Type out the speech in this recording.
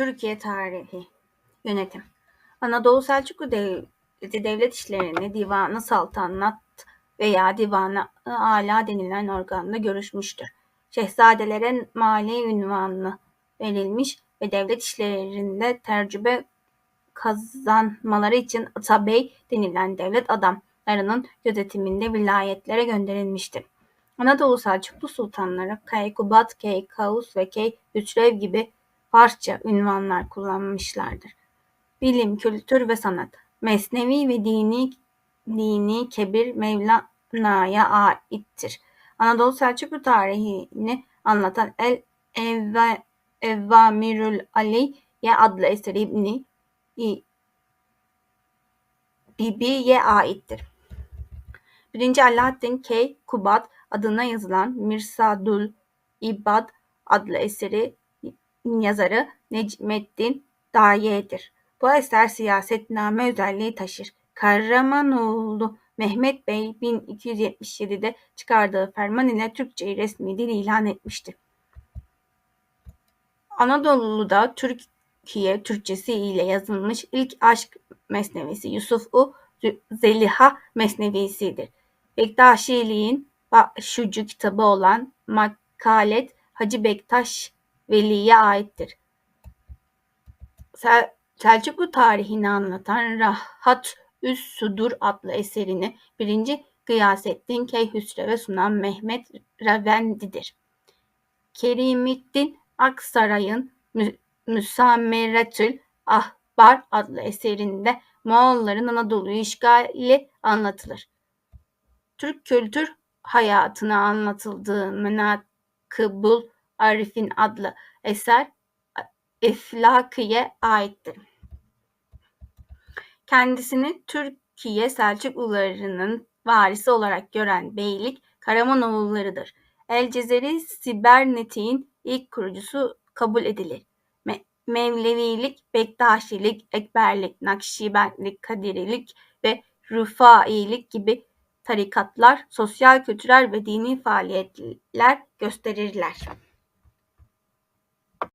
Türkiye tarihi Yönetim Anadolu Selçuklu Devleti devlet işlerini Divanı Saltanat veya Divanı Ala denilen organla görüşmüştür. Şehzadelere mali ünvanı verilmiş ve devlet işlerinde tercübe kazanmaları için atabey denilen devlet adamlarının gözetiminde vilayetlere gönderilmiştir. Anadolu Selçuklu sultanları Kaykubat, Keykavus ve Keyhüsrev gibi Farsça ünvanlar kullanmışlardır. Bilim, kültür ve sanat, mesnevi ve dini dini kebir Mevlana'ya aittir. Anadolu Selçuklu tarihini anlatan El Evva, Evvamirül Aliye adlı eseri İbni Bibi'ye aittir. 1. Alaaddin Key Kubat adına yazılan Mirsadül İbad adlı eseri yazarı Necmeddin Daye'dir. Bu eser siyasetname özelliği taşır. Kahramanoğlu Mehmet Bey 1277'de çıkardığı ferman ile Türkçeyi resmi dil ilan etmiştir. Anadolu'da Türkiye Türkçesi ile yazılmış ilk aşk mesnevisi Yusuf-u Zeliha mesnevisidir. Bektaşiliğin başucu kitabı olan Makalet Hacı Bektaş Veli'ye aittir. Sel Selçuklu tarihini anlatan Rahat Üs Sudur adlı eserini 1. Gıyasettin Keyhüsrev'e sunan Mehmet Revendi'dir. Kerimettin Aksaray'ın Mü Ahbar adlı eserinde Moğolların Anadolu'yu işgali anlatılır. Türk kültür hayatını anlatıldığı Menakıbul Arif'in adlı eser Eflaki'ye aittir. Kendisini Türkiye Selçuklularının varisi olarak gören beylik Karamanoğulları'dır. El Cezeri Sibernetik'in ilk kurucusu kabul edilir. Me Mevlevilik, Bektaşilik, Ekberlik, Nakşibendlik, Kadirilik ve Rufailik gibi tarikatlar sosyal, kültürel ve dini faaliyetler gösterirler.